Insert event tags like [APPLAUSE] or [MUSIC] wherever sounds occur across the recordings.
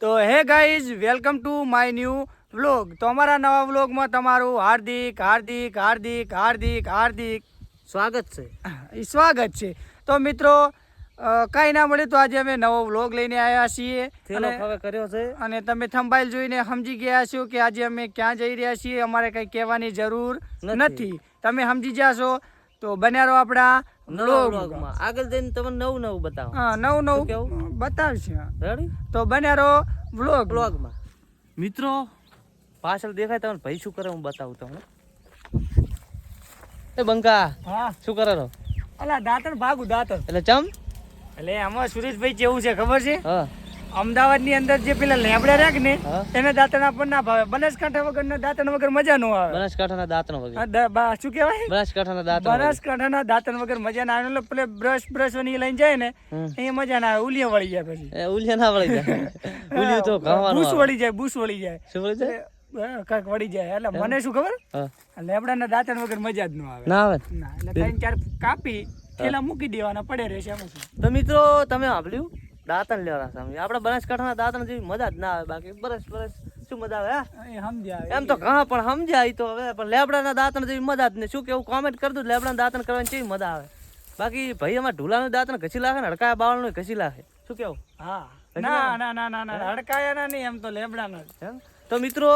તો hey guys welcome to my new vlog તો અમારા નવા વ્લોગમાં તમારું હાર્દિક હાર્દિક હાર્દિક હાર્દિક હાર્દિક. સ્વાગત છે. સ્વાગત છે. તો મિત્રો કાંઈ ના મળ્યું તો આજે અમે નવો વ્લોગ લઈને આવ્યા છીએ. અને કર્યો છે. અને તમે થંબાઈલ જોઈને સમજી ગયા છો કે આજે અમે ક્યાં જઈ રહ્યા છીએ. અમારે કંઈ કહેવાની જરૂર નથી. તમે સમજી જાશો તો બન્યા રહો આપણા નવા આગળ જઈને તમને નવું નવું બતાવો. હા નવું નવું કેવું? બતાવશે. તો બન્યા રહો વ્લોગ વ્લોગમાં મિત્રો પાછળ દેખાય તમને ભાઈ શું કરે હું બતાવું તમને. એ બંકા હા. શું કરે રહો અલા દાંતણ ભાગું દાંતણ. એટલે ચમ? એટલે આમાં સુરેશભાઈ કેવું છે ખબર છે? હા. અમદાવાદની અંદર જે પેલા લેબડા રાખ ને એને દાંતણ આપણને ના ભાવે. બનાસકાંઠા વગર દાંતણ વગર મજા નો આવે. બનાસકાંઠાના દાંતણ વગર. શું કેવાય બનાસકાંઠા ના દાંતણ બનાસકાંઠા ના દાંતણ વગર મજા ના આવે. એટલે પેલે બ્રશ બ્રશની લઈને જાય ને એ મજા ના આવે. ઉલિયા વળી જાય પછી. ઉલિયા ના વળી જાય. ઉલિયું તો બુશ વળી જાય બુશ વળી જાય. શું વળી જાય? કંઈક વળી જાય. એટલે મને શું ખબર? લેબડા ના દાંતણ વગર મજા જ ન આવે. ના આવે? ના એટલે ત્રણ ચાર કાપી થેલા મૂકી દેવાના પડે રહેશે તો મિત્રો તમે સાંભળ્યું દાંતણ લેવાના સમજી. આપણે બનાસકાંઠાના દાંતણ જેવી મજા જ ના આવે બાકી. બરસ બરસ શું મજા આવે હા? એમ તો કહા પણ સમજાય તો હવે. પણ લેબડાના દાંતણ જેવી મજા જ નહીં. શું કેવું કોમેન્ટ કરી દઉં લેબડાના દાંતણ કરવાની કેવી મજા આવે. બાકી ભાઈ અમારે ઢુલાનું દાંતણ ઘસી લાગે ને હડકાયા બાવળનું ઘસી લાગે શું કેવું? હા. ના ના ના ના ના. હડકાયાના નહીં એમ તો લેબડાના તો મિત્રો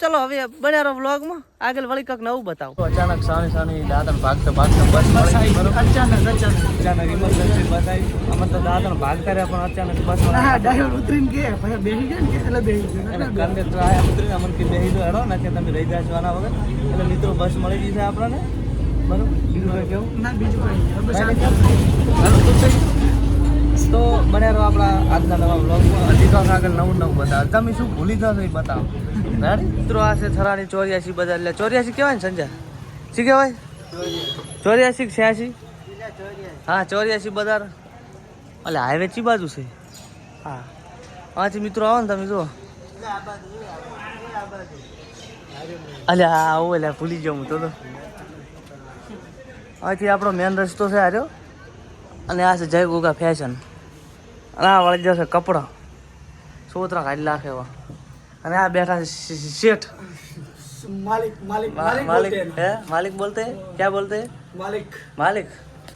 ચલો હવે બન્યા રહો વ્લોગમાં આગળ વળી કંઈક નવું બતાવો. અચાનક સાની સાની દાંતણ ભાગતા ભાગતા બસ બસ અચાનક અચાનક. અચાનક ઇમરજન્સી બસ આવી અમે તો દાંતણ ભાગતા રહ્યા પણ અચાનક બસ ના ડ્રાઈવર ઉતરીને કે ભાઈ બેસી ગયા ને એટલે બેસી ગયો? અને કંડક્ટર આયા ઉતરીને અમને કે બેહી દો હેડો ના કે તમે રહી ગયા છો આના વગર. એટલે મિત્રો બસ મળી ગઈ છે આપણને. બરોબર? બીજું કેવું? ના બીજું કઈ. બસ તો બન્યા રહો આપણા આજના નવા બ્લોગમાં હજી તો આગળ નવું નવું બતાવે. તમે શું ભૂલી જશો એ બતાવો. મિત્રો આ છે, થરાની ચોર્યાસી બજાર એટલે ચોર્યાસી કહેવાય ને સંજા શું કહેવાય? ચોર્યાસી કે છ્યાસી? હા, ચોર્યાસી બજાર એટલે હાઈવે ચી બાજુ છે? હા. આથી મિત્રો આવો ને તમે, જુઓ. અલ્યા હા આવું એટલે ભૂલી ગયો હું તો તો. અહીંથી આપણો મેન રસ્તો છે આર્યો અને આ છે જય ગોગા ફેશન અને આ વળી જશે કપડાં. સોતરા કાઢી લાખે એવા. અને આ બેઠા છે શ- શ- શેઠ માલિક માલિક મા- માલિક હે માલિક બોલતે હે? क्या बोलते हैं માલિક मालिक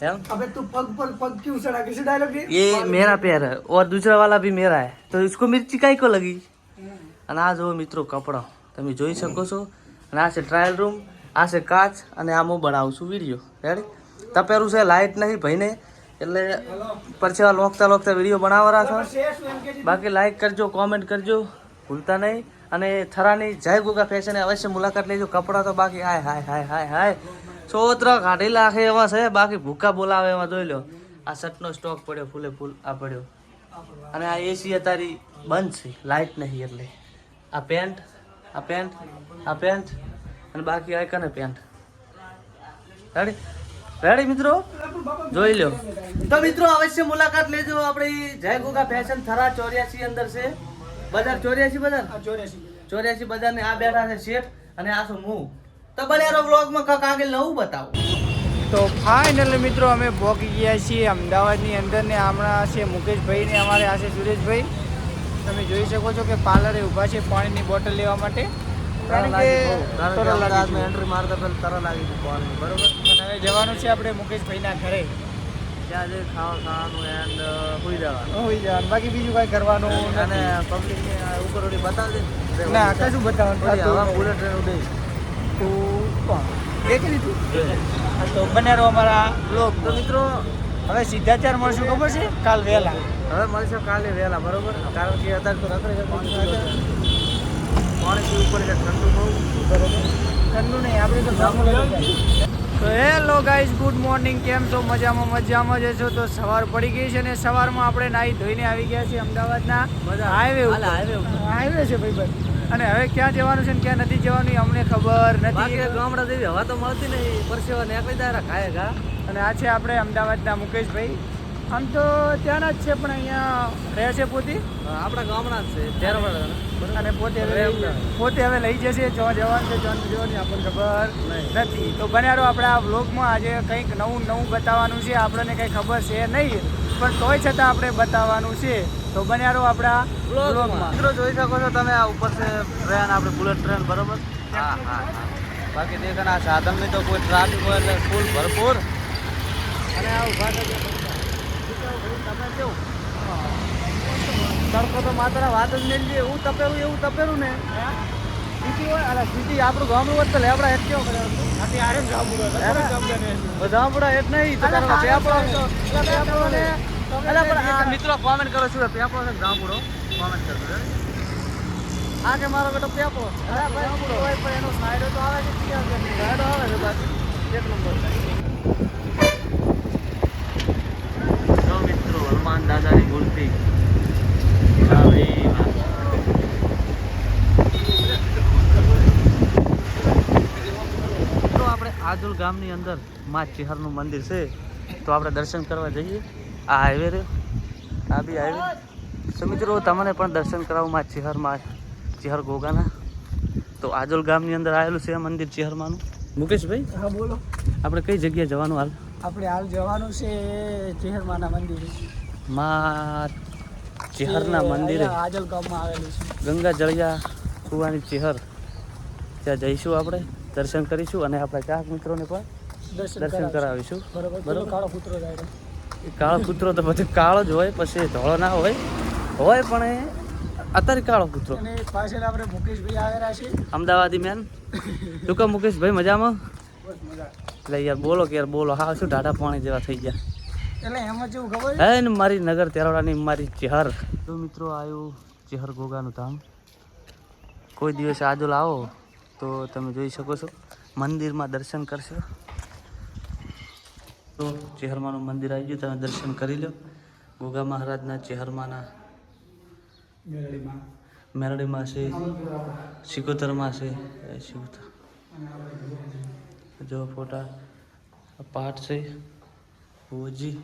एम अबे तू पग पर पग क्यों सड़ा किसी डायलॉग ये ये मेरा पैर है और दूसरा वाला भी मेरा है तो इसको मिर्ची काई को लगी અને આ જુઓ મિત્રો કપડાં તમે જોઈ શકો છો અને આ છે ટ્રાયલ રૂમ આ છે કાચ અને આ હું બનાવું છું વિડીયો રેડી તપેરું છે લાઇટ નથી ભાઈને એટલે પરછેવા લોકતા લોકતા વિડીયો બનાવવાના છો બાકી લાઈક કરજો કોમેન્ટ કરજો ભૂલતા નહીં. અને થરાની જય ગુગા ફેશન અવશ્ય મુલાકાત લેજો. કપડાં તો બાકી હાય હાય હાય હાય હાય. છોત્ર કાઢી લાખે એવા છે. બાકી ભૂકા બોલાવે એમાં જોઈ લો. આ શર્ટનો સ્ટોક પડ્યો, ફૂલે ફૂલ આ પડ્યો. અને આ એસી તારી બંધ છે. લાઇટ નહીં એટલે. આ પેન્ટ આ પેન્ટ આ પેન્ટ અને બાકી આ કને પેન્ટ રેડી રેડી મિત્રો? જોઈ લો. તો મિત્રો, અવશ્ય મુલાકાત લેજો. આપણી જય ગોગા ફેશન થરા ચોર્યાસી અંદર છે. બજાર ચોર્યાસી બજાર? ચોર્યાસી બજાર. ને આ બેઠા છે શેઠ અને આ છું હું તો બન્યા વ્લોગમાં કાંક આગળ નવું બતાવો. તો ફાઇનલ મિત્રો અમે ભોગી ગયા છીએ અમદાવાદની અંદર ને હમણાં છે મુકેશભાઈ ને અમારે આ છે સુરેશભાઈ. તમે જોઈ શકો છો કે પાર્લરે ઊભા છે પાણીની બોટલ લેવા માટે. કારણ કે તરલ એન્ટ્રી મારતા પહેલાં તરલ આવી ગયું પાણી. બરોબર? અને હવે જવાનું છે આપણે મુકેશભાઈના ઘરે. ત્યાં જઈ ખાવા ખાવાનું એન્ડ સુઈ જવાનું. હોઈ જવાનું. બાકી બીજું કાંઈ કરવાનું અને. પબ્લિકને ઉપર ઓલી બતાવજે ને. ના કશું બતાવવાનું હવા બુલેટ ટ્રેન ઉડે. તું કોણ? દેખી લીધું? તો બને રહો અમારા બ્લોગ તો મિત્રો હવે સીધા ચાર મળશું ખબર છે? કાલ વહેલા. હવે મળશે કાલે વહેલા બરોબર? કારણ કે અત્યારે તો રાત્રે પાણી છે ઠંડુ બહુ. બરોબર. ઠંડુ નહીં આપણે તો તો હેલો ગાઈઝ ગુડ મોર્નિંગ. કેમ છો? મજામાં મજામાં જ છો? તો સવાર પડી ગઈ છે ને સવારમાં આપણે નાહી ધોઈને આવી ગયા છીએ અમદાવાદના. હાઈવે હાઈવે છે ભાઈ ભાઈ અને હવે ક્યાં જવાનું છે ને ક્યાં નથી જવાનું અમને ખબર નથી. ગામડા જેવી હવા તો મળતી નહીં. પરસેવા નીકળી જાય ખાય અને આ છે આપણે અમદાવાદના મુકેશભાઈ. આમ તો ત્યાંના જ છે પણ અહીંયા રહે છે પોતે. આપણા ગામના જ છે અને પોતે હવે લઈ- અમદાવાદ. પોતે હવે લઈ જશે જો જવાનું છે જોન જોવાની આપણને ખબર નથી. તો બન્યારો આપણે આ વ્લોગમાં આજે કંઈક નવું નવું બતાવવાનું છે આપણને કંઈ ખબર છે નહીં. પણ તોય છતાં આપણે બતાવવાનું છે. તો બન્યારો આપણા વ્લોગમાં. મિત્રો જોઈ શકો છો તમે આ ઉપર છે ટ્રેન આપણે બુલેટ ટ્રેન બરોબર? હા હા હા. બાકી દેખાના આ સાધનની તો કોઈ ટ્રાફિક હોય એટલે ફૂલ ભરપૂર. અને આ ઊભા છે જે બધા. શું કેવું ભાઈ, તમે કેવું તડકો તો માત્ર વાત જ નહીં એવું તપેલું એવું તપેલું ને. સિટી હોય અરે સિટી આપણું ગામડું હોત તો લેબડા હેઠ કેવો કરે આથી આરે જ ગામ બોલો ગામડા એટ નહીં તો અલા પણ આ મિત્રો કોમેન્ટ કરો છું પેપડો છે ગામડો? કોમેન્ટ કરજો. આ કે મારો બેટો પેપડો હોય. પણ એનો ફાયદો તો આવે છે? ગાડો આવે છે બસ એક નંબર જો મિત્રો હનુમાન દાદાની મૂર્તિ. તો આપણે આજુલ ગામની અંદર મા ચિહરનું મંદિર છે. તો આપણે દર્શન કરવા જઈએ. આ હાઈવે રે. આ બી હાઈવે તો મિત્રો તમને પણ દર્શન કરાવું મા ચિહરમાં ચિહર ગોગાના. તો આજોલ ગામની અંદર આવેલું છે આ મંદિર ચિહરમાંનું મુકેશભાઈ? હા બોલો. આપણે કઈ જગ્યાએ જવાનું હાલ? આપણે હાલ જવાનું છે ચેહરમાના મંદિરે. મા ચિહરના મંદિરે. ગંગા જળિયા કુવાની ચિહર. ત્યાં જઈશું આપણે દર્શન કરીશું અને આપણા ચાહક મિત્રોને પણ દર્શન કરાવીશું. બરોબર. કાળો કૂતરો કાળો કૂતરો તો પછી કાળો જ હોય પછી ધોળો ના હોય. હોય પણ એ અત્યારે કાળો કૂતરો. પાછળ આપણે મુકેશભાઈ આવેલા છે. અમદાવાદી મેન શું કહો મુકેશભાઈ મજામાં? લઈ એટલે યાર બોલો કે યાર બોલો. હા શું ઢાઢા પાણી જેવા થઈ ગયા. એટલે એમાં જેવું ખબર હે ને મારી નગર તેરવાડાની મારી ચેહર. તો મિત્રો આવ્યું ચેહર ગોગાનું ધામ. કોઈ દિવસ આજોલ લાવો તો તમે જોઈ શકો છો. મંદિરમાં દર્શન કરશો. તો ચેહરમાનું મંદિર આવી ગયું, તમે દર્શન કરી લો. ગોગા મહારાજના ચેહરમાના મેરડીમાં છે સિકોતરમાં છે. સિકોતર જો ફોટા, પાઠ છે. ઓજી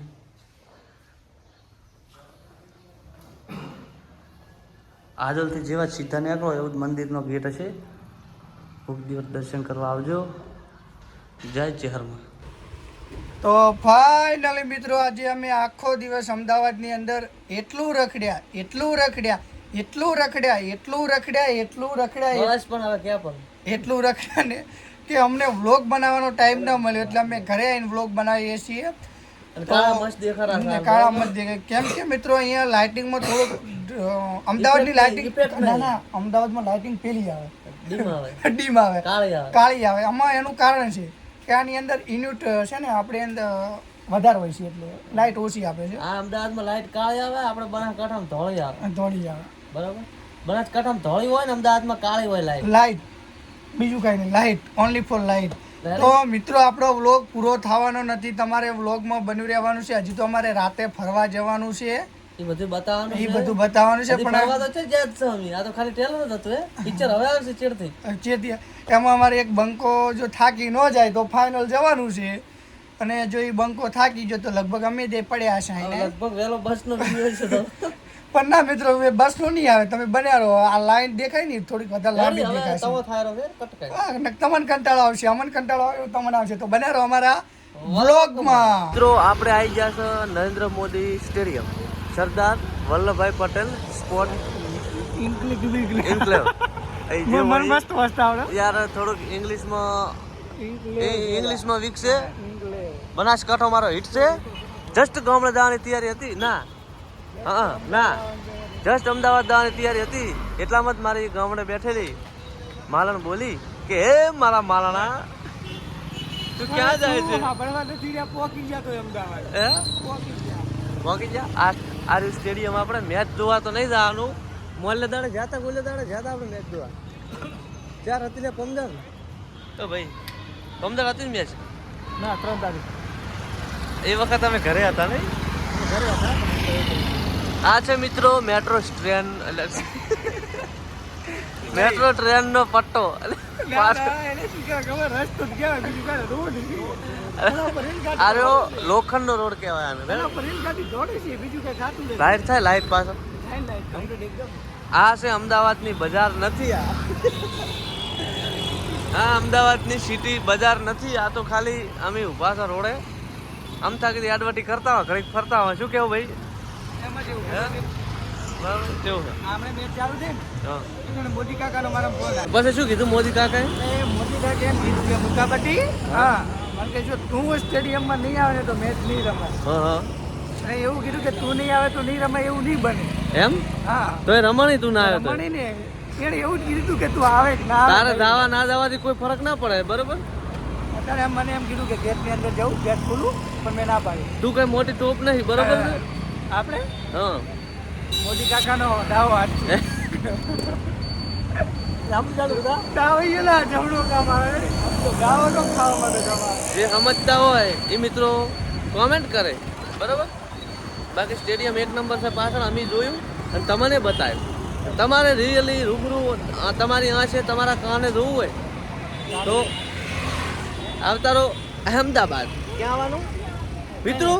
આજલથી જેવા સીધા નીકળો એવું જ મંદિરનો ગેટ હશે. ખૂબ દિવસ દર્શન કરવા આવજો. જય ચહેરમાં. તો ફાઇનલી મિત્રો આજે અમે આખો દિવસ અમદાવાદની અંદર એટલું રખડ્યા એટલું રખડ્યા એટલું રખડ્યા એટલું રખડ્યા એટલું રખડ્યા બસ પણ હવે ક્યાં પણ. એટલું રખડ્યા ને કે અમને વ્લોગ બનાવવાનો ટાઈમ ન મળ્યો. એટલે અમે ઘરે આવીને વ્લોગ બનાવીએ છીએ. કાળા મસ્ત કાળા દેખાય. કેમ કે મિત્રો અહીંયા લાઇટિંગમાં થોડુંક અમદાવાદની લાઇટિંગ ના ના અમદાવાદમાં લાઇટિંગ પેલી આવે. ડીમ આવે. [LAUGHS] ડીમ આવે. કાળી આવે. કાળી આવે. આમાં એનું કારણ છે કે આની અંદર ઇન્યુટ છે ને આપણે અંદર વધારે હોય છે એટલે લાઇટ ઓછી આપે છે. આ અમદાવાદમાં લાઇટ કાળી આવે આપણે બનાસકાંઠામાં ધોળી આવે. ધોળી આવે. બરાબર? બનાસકાંઠામાં ધોળી હોય ને અમદાવાદમાં કાળી હોય લાઈટ લાઇટ બીજું કાંઈ નહીં. લાઇટ ઓનલી ફોર લાઇટ તો મિત્રો આપણો વ્લોગ પૂરો થવાનો નથી. તમારે વ્લોગમાં બન્યું રહેવાનું છે. હજી તો અમારે રાતે ફરવા જવાનું છે. એ બધું બતાવવાનું એ બધું બતાવવાનું છે પણ ફરવા તો છે જ જ છે આ તો ખાલી ટેલર જ હતું પિક્ચર હવે આવશે ચેડથી ચેતી એમાં અમારે એક બંકો જો થાકી ન જાય તો ફાઇનલ જવાનું છે. અને જો એ બંકો થાકી ગયો તો લગભગ અમે તે પડ્યા છે લગભગ વહેલો બસનો વીડિયો છે તો. પણ ના મિત્રો હવે બસ નો નહીં આવે. તમે બન્યા રહો. આ લાઈન દેખાય ને થોડીક વધારે લાંબી હવે દેખાશે. તવો થાયરો છે હા, તમને કંટાળો આવશે. અમને કંટાળો આવે એવું તમને આવશે. તો બન્યા રહો અમારા વ્લોગમાં મિત્રો આપણે આવી ગયા છે Narendra Modi stadium. Sardar Vallabhbhai Patel sport enclave [LAUGHS] અહીં જે મન મસ્ત મસ્ત આવડે. યાર થોડુંક ઇંગ્લિશમાં ઇંગ્લિશમાં વીક છે બનાસકાંઠો મારો હિટ છે. જસ્ટ ગામડે જવાની તૈયારી હતી. ના. હા ના. જસ્ટ અમદાવાદ જવાની તૈયારી હતી. એટલામાં જ મારી ગામડે બેઠેલી. માલણ બોલી કે હે મારા માલણા તું ક્યાં જાય છે? પોકી ગયા તો અમદાવાદ. હે? પોકી ગયા. જા આ આ સ્ટેડિયમ આપણે. મેચ જોવા તો નહીં જવાનું. મોલે દાડે જાતા ગોલે દાડે જાતા આપણે મેચ જોવા. ચાર હતી ને પમદાર તો ભાઈ પમદાર હતી ને મેચ. ના ત્રણ તારીખ. એ વખત અમે ઘરે હતા નહીં? ઘરે હતા આ છે મિત્રો મેટ્રો ટ્રેન એટલે [LAUGHS] મેટ્રો ટ્રેન નો પટ્ટો. એટલે ના, ના, રોડ અરે કહેવાય આને લાઈટ થાય લાઈટ પાછળ આ છે અમદાવાદની બજાર નથી આ. [LAUGHS] આ અમદાવાદની સિટી બજાર નથી આ તો ખાલી અમે ઊભા છે રોડે. આમ થાકી આડવટી કરતા હોય ઘડીક ફરતા હોય. શું કેવું ભાઈ? પછી શું કીધું મોદી કાકા મોદી કાકા એમ કીધું કે મુકાબટી? હા. મને કે જો તું સ્ટેડિયમમાં નહીં આવે ને તો મેચ નહીં રમાય હા એવું કીધું કે તું નહીં આવે તો નહીં રમાય એવું નહીં બને. એમ? હા. તો એ રમણી તું ના આવ્યો રમણી ને એને એવું જ કીધું કે તું આવે કે ના તારે આવે દાવા ના દાવાથી કોઈ ફરક ના પડે બરોબર? અત્યારે એમ મને એમ કીધું કે ગેટની અંદર જવું ગેટ ખુલ્લું પણ મેં ના પાડ્યું. તું કઈ મોટી ટોપ નહીં બરોબર આપણે? હા. મોદી કાકાનો દાવો હાથ છે. [LAUGHS] દાવો ઈ જમણો કામ આવે. આમ તો ગાવો ખાવા માટે કામ આવે જે સમજતા હોય એ મિત્રો કોમેન્ટ કરે. બરાબર? બાકી સ્ટેડિયમ એક નંબર છે પાછળ અમે જોયું અને તમને બતાવ્યું. તમારે રિયલી રૂબરૂ આ તમારી આંખે તમારા કાને જોવું હોય તો આવતારો અહેમદાબાદ. ક્યાં આવવાનું? મિત્રો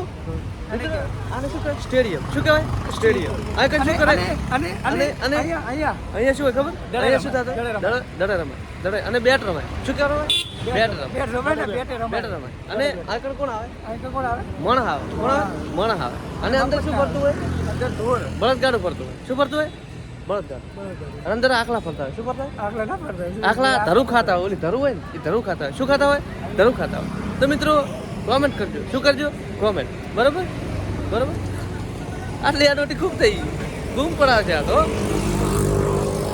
આને શું કહેવાય? સ્ટેડિયમ. શું કહેવાય? સ્ટેડિયમ. આ કઈ શું કરે? અને અને અને અને- અને- અહીંયા શું હોય ખબર? અહીંયા શું થતું? રમાય. દડે દડે રમાય દડે અને બેટ રમાય. શું કહેવાય? બેટ રમાય. બેટ રમાય ને રમાય. બેટ રમાય. અને આગળ કોણ આવે? અહીં કોણ આવે? મણ આવે. કોણ આવે? મણ આવે. અને અંદર શું ફરતું હોય? અંદર બળદગાડું ફરતું હોય. શું ફરતું હોય? બળદગાડું. અંદર આખલા ફરતા હોય. શું ફરતા હોય? ના આખલા ધરું ખાતા હોય. ઓલી ધરું હોય ને એ ધરું ખાતા હોય. શું ખાતા હોય? ધરું ખાતા હોય. તો મિત્રો કોમેન્ટ કરજો. શું કરજો? કોમેન્ટ બરાબર? બરાબર? આટલી આ નોટી ખૂબ થઈ ગુમ પડાવે છે આ તો.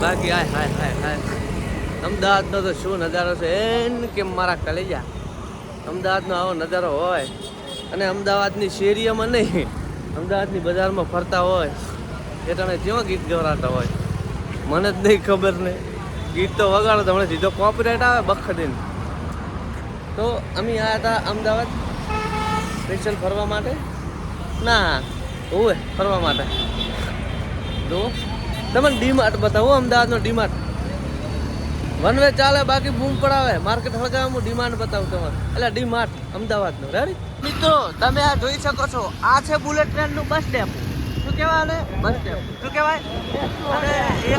બાકી હાય હાય હાય હાય. અમદાવાદનો તો શું નજારો છે? એન કે મારા કલેજા. અમદાવાદનો આવો નજારો હોય. અને અમદાવાદની શેરીઓમાં નહીં. અમદાવાદની બજારમાં ફરતા હોય. એ તમે કેવા ગીત ગવરાતા હોય. મને જ નહીં ખબર ને. ગીત તો વગાડો તો હમણાં સીધો કોપીરાઇટ આવે બખડીને. તો અમે આવ્યા હતા અમદાવાદ સ્પેશિયલ ફરવા માટે? ના ઓવે ફરવા માટે. તો તમને ડીમાર્ટ બતાવો અમદાવાદનો ડીમાર્ટ. વન વે ચાલે બાકી બૂમ પડાવે. માર્કેટ હળગાવે હું ડીમાર્ટ બતાવું તમારે એટલે ડીમાર્ટ અમદાવાદનો. રેડી મિત્રો તમે આ જોઈ શકો છો. આ છે બુલેટ ટ્રેનનું બસ ડેપો શું કહેવાય બસ ડેપો શું કહેવાય? અને એ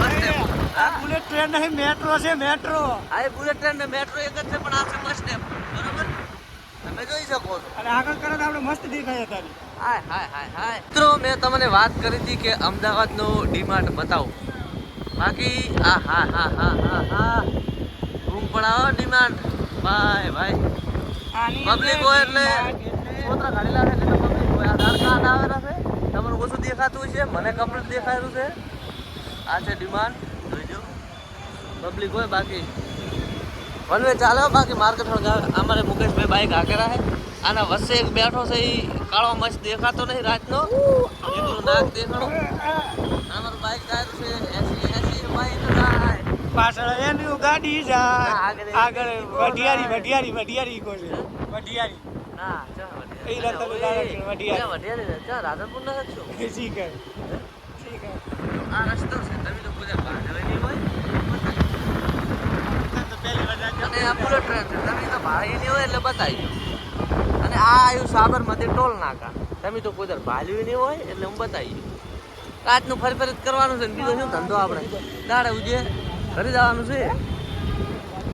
બસ ડેપો આ બુલેટ ટ્રેન નહીં મેટ્રો છે મેટ્રો આ બુલેટ ટ્રેન ને મેટ્રો એક જ છે પણ આ છે બસ સ્ટેપ બરોબર? તમે જોઈ શકો છો. અને આગળ કરે તો આપણે મસ્ત દેખાય તારી હાય હાય હાય હાય. મિત્રો મેં તમને વાત કરી હતી કે અમદાવાદનો ડીમાર્ટ બતાવો. બાકી આ હા હા હા હા હા. રૂમ પણ આવો ડીમાર્ટ ભાઈ ભાઈ. પબ્લિક હોય એટલે છોતરા ગાડી લાગે એટલે પબ્લિક હોય. આધાર કાર્ડ આવેલા છે. તમને ઓછું દેખાતું છે મને કમ્પ્લીટ દેખાતું છે આ છે ડિમાન્ડ પબ્લિક હોય બાકી વનવે ચાલે બાકી માર્કેટ અમારે મુકેશભાઈ બાઈક હાકેલા છે આના વચ્ચે એક બેઠો છે એ કાળો મસ્ત દેખાતો નહીં રાતનો. એટલું નાક દેખાડો અમારું બાઈક ડાયરું છે. એસી એસી બાઈક પાછળ એની ગાડી જાય. આગળ વઢિયારી વઢિયારી વઢિયારી કો છે. વઢિયારી. ના ચા એ રાતે ગાડી વઢિયારી. વઢિયારી ચા રાધનપુર ના છો? ઠીક હે ઠીક હે આ રસ્તો છે તમે તો પૂજા ભાગવે નહીં હોય તો પહેલી વાર જાજો. અને આ બુલેટ ટ્રેન છે. તમે તો ભાઈ નહીં હોય એટલે બતાવી દઉં. અને આ આવ્યું સાબરમતી ટોલ નાકા. તમે તો કોઈ ભાલ્યું નહીં હોય એટલે હું બતાવી દઉં. કાચનું ફરી ફરી કરવાનું છે બીજો શું? ધંધો આપણે. દાડે ઉજે. ઘરે જવાનું છે?